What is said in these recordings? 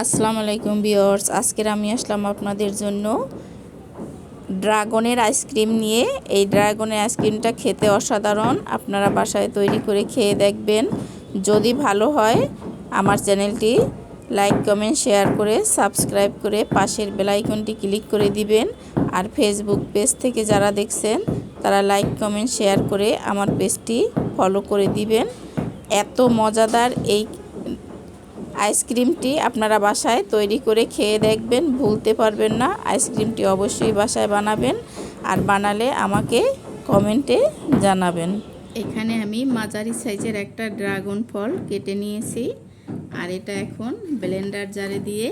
আসসালামু আলাইকুম বিয়র্স আজকের আমি আসলাম আপনাদের জন্য ড্রাগনের আইসক্রিম নিয়ে। এই ড্রাগনের আইসক্রিমটা খেতে অসাধারণ, আপনারা বাসায় তৈরি করে খেয়ে দেখবেন। যদি ভালো হয়, আমার চ্যানেলটি লাইক, কমেন্ট, শেয়ার করে, সাবস্ক্রাইব করে পাশের বেলাইকনটি ক্লিক করে দিবেন। আর ফেসবুক পেজ থেকে যারা দেখছেন, তারা লাইক, কমেন্ট, শেয়ার করে আমার পেজটি ফলো করে দিবেন। এত মজাদার এই আইসক্রিমটি আপনারা বাসায় তৈরি করে খেয়ে দেখবেন, ভুলতে পারবেন না। আইসক্রিমটি অবশ্যই বাসায় বানাবেন আর বানালে আমাকে কমেন্টে জানাবেন। এখানে আমি মাঝারি সাইজের একটা ড্রাগন ফল কেটে নিয়েছি আর এটা এখন ব্লেন্ডার জারে দিয়ে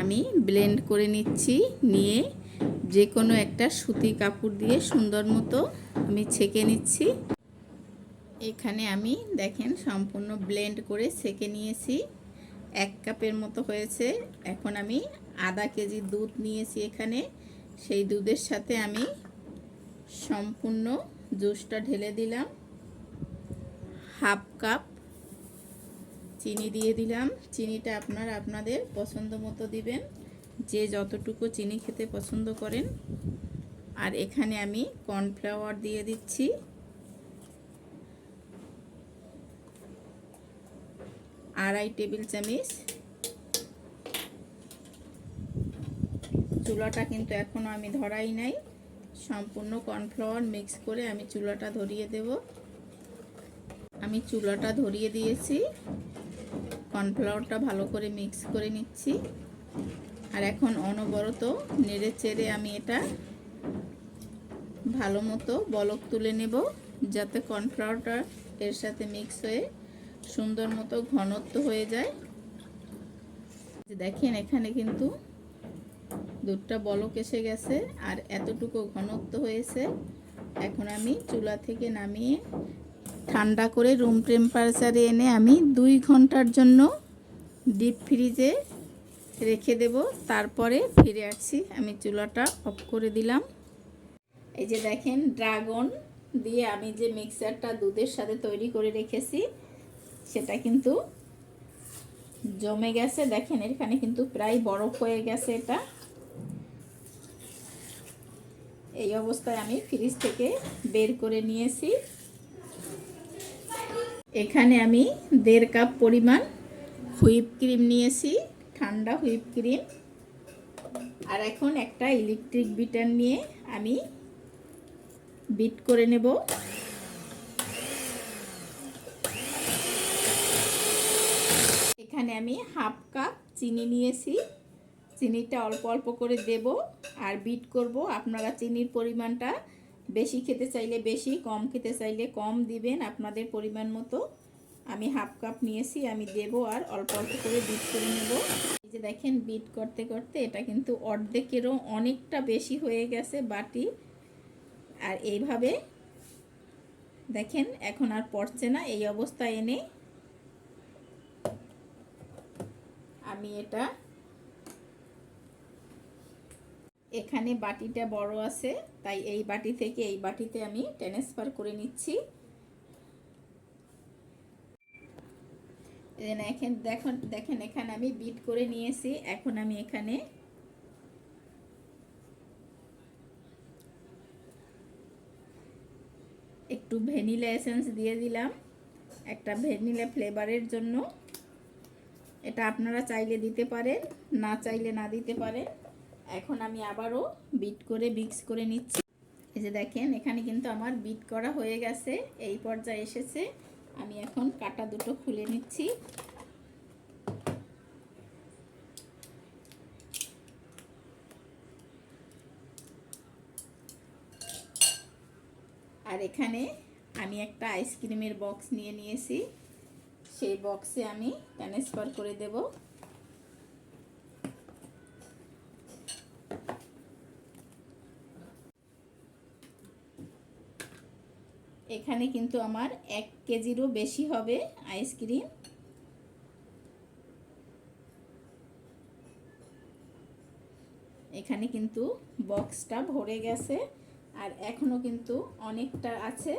আমি ব্লেন্ড করে নিচ্ছি, নিয়ে যে কোনো একটা সুতি কাপড় দিয়ে সুন্দর মতো আমি ছেঁকে নিচ্ছি। এখানে আমি দেখেন সম্পূর্ণ ব্লেন্ড করে ছেঁকে নিয়েছি। এক কাপের মতো হয়েছে। এখন আমি আধা কেজি দুধ নিয়েছি এখানে। সেই দুধের সাথে আমি সম্পূর্ণ জুসটা ঢেলে দিলাম। হাফ কাপ চিনি দিয়ে দিলাম। চিনিটা আপনার আপনাদের পছন্দ মতো দিবেন। যে যতটুকু চিনি খেতে পছন্দ করেন। আর এখানে আমি কর্নফ্লাওয়ার দিয়ে দিচ্ছি। আড়াই টেবিল চামচ। চুলাটা কিন্তু এখনও আমি ধরাই নাই। সম্পূর্ণ কর্নফ্লাওয়ার মিক্স করে আমি চুলাটা ধরিয়ে দেব। আমি চুলাটা ধরিয়ে দিয়েছি। কর্নফ্লাওয়ারটা ভালো করে মিক্স করে নিচ্ছি। আর এখন অনবরত নেড়ে চেড়ে আমি এটা ভালো মতো বলক তুলে নেব, যাতে কর্নফ্লাওয়ারটা এর সাথে মিক্স হয়ে সুন্দর মতো ঘনত্ব হয়ে যায়। দেখেন, এখানে কিন্তু দুধটা বলক এসে গেছে আর এতটুকু ঘনত্ব হয়েছে। এখন আমি চুলা থেকে নামিয়ে ঠান্ডা করে রুম টেম্পারেচারে এনে আমি দুই ঘণ্টার জন্য ডিপ ফ্রিজে রেখে দেব। তারপরে ফিরে আসছি। আমি চুলাটা অফ করে দিলাম। এই যে দেখেন ড্রাগন দিয়ে আমি যে মিক্সারটা দুধের সাথে তৈরি করে রেখেছি সেটা কিন্তু জমে গেছে। দেখেন, এখানে কিন্তু প্রায় বরফ হয়ে গেছে এটা। এই অবস্থায় আমি ফ্রিজ থেকে বের করে নিয়েছি। এখানে আমি দেড় কাপ পরিমাণ হুইপ ক্রিম নিয়েছি, ঠান্ডা হুইপ ক্রিম। আর এখন একটা ইলেকট্রিক বিটার নিয়ে আমি বিট করে নেব। এখানে আমি হাফ কাপ চিনি নিয়েছি। চিনিটা অল্প অল্প করে দেব আর বিট করব। আপনারা চিনির পরিমাণটা বেশি খেতে চাইলে বেশি, কম খেতে চাইলে কম দিবেন আপনাদের পরিমাণ মতো। আমি হাফ কাপ নিয়েছি, আমি দেব আর অল্প অল্প করে বিট করে নেব। এই যে দেখেন বিট করতে করতে এটা কিন্তু অর্ধেকেরও অনেকটা বেশি হয়ে গেছে বাটি। আর এইভাবে দেখেন এখন আর পড়ছে না, এই অবস্থায় এনে আমি এটা এখানে বাটিটা বড় আছে, তাই এই বাটি থেকে এই বাটিতে আমি ট্রান্সফার করে নিচ্ছি। এখন দেখুন, দেখেন এখানে আমি বিট করে নিয়েছি, এখন আমি এখানে একটু ভ্যানিলা এসেন্স দিয়ে দিলাম, একটা ভ্যানিলা ফ্লেভারের জন্য। এটা আপনারা চাইলে দিতে পারেন, না চাইলে না দিতে পারেন। এখন আমি আবারও বিট করে মিক্স করে নিচ্ছি। এই যে দেখেন, এখানে কিন্তু আমার বিট করা হয়ে গেছে, এই পর্যায়ে এসেছে। আমি এখন কাটা দুটো খুলে নিচ্ছি। আর এখানে আমি একটা আইসক্রিমের বক্স নিয়ে নিয়েছি। সেই বক্সে আমি ট্রান্সফার করে দেব। এখানে কিন্তু আমার এক কেজিরও বেশি হবে আইসক্রিম এখানে কিন্তু বক্সটা ভরে গেছে, আর এখনও কিন্তু অনেকটা আছে।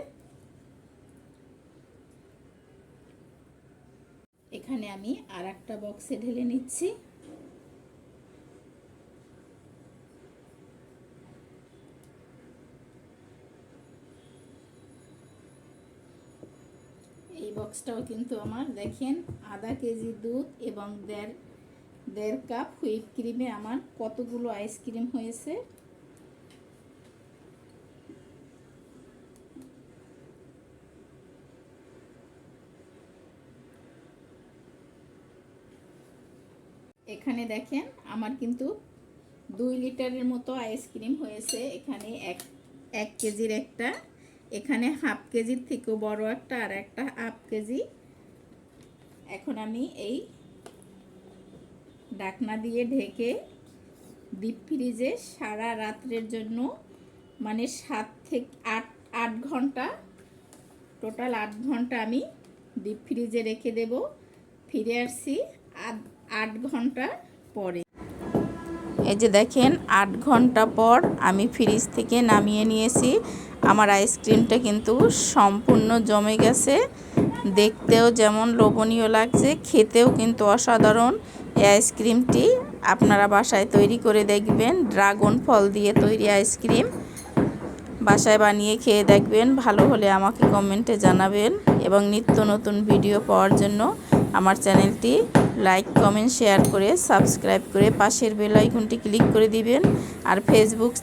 এখানে আমি আর একটা বক্সে ঢেলে নিচ্ছি। এই বক্সটাও কিন্তু আমার, দেখেন, আধা কেজি দুধ এবং দেড় দেড় কাপ হুইপ ক্রিমে আমার কতগুলো আইসক্রিম হয়েছে। এখানে দেখেন আমার কিন্তু দুই লিটারের মতো আইসক্রিম হয়েছে। এখানে এক এক কেজির একটা, এখানে হাফ কেজির থেকেও বড় একটা আর একটা হাফ কেজি। এখন আমি এই ডাকনা দিয়ে ঢেকে ডিপ ফ্রিজে সারা রাত্রের জন্য মানে সাত থেকে আট আট ঘণ্টা টোটাল আট ঘণ্টা আমি ডিপ ফ্রিজে রেখে দেব। ফিরে আসছি আট আট ঘণ্টা পরে। এই যে দেখেন, আট ঘণ্টা পর আমি ফ্রিজ থেকে নামিয়ে নিয়েছি। আমার আইসক্রিমটা কিন্তু সম্পূর্ণ জমে গেছে। দেখতেও যেমন লোভনীয় লাগছে, খেতেও কিন্তু অসাধারণ। এই আইসক্রিমটি আপনারা বাসায় তৈরি করে দেখবেন, ড্রাগন ফল দিয়ে তৈরি আইসক্রিম। বাসায় বানিয়ে খেয়ে দেখবেন, ভালো হলে আমাকে কমেন্টে জানাবেন। এবং নিত্য নতুন ভিডিও পাওয়ার জন্য আমার চ্যানেলটি লাইক কমেন্ট শেয়ার করে সাবস্ক্রাইব করে পাশের বেল আইকনটি ক্লিক করে দিবেন। আর ফেসবুক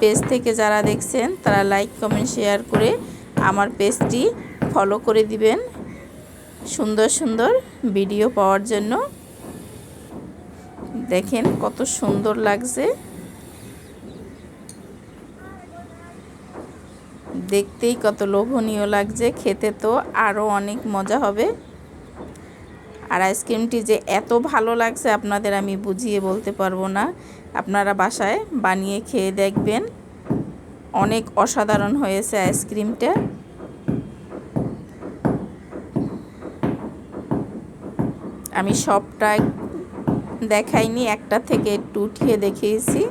পেজ থেকে যারা দেখছেন, তারা লাইক কমেন্ট শেয়ার করে আমার পেজটি ফলো করে দিবেন। সুন্দর সুন্দর ভিডিও পাওয়ার জন্য। দেখেন কত সুন্দর লাগছে। দেখতেই কত লোভনীয় লাগছে, খেতে তো আরও অনেক মজা হবে। আর আইসক্রিমটি যে এত ভালো লাগছে আপনাদের আমি বুঝিয়ে বলতে পারব না। আপনারা বাসায় বানিয়ে খেয়ে দেখবেন। অনেক অসাধারণ হয়েছে আইসক্রিমটা। আমি সবটা দেখাইনি, একটা থেকে একটু উঠিয়ে দেখিয়েছি।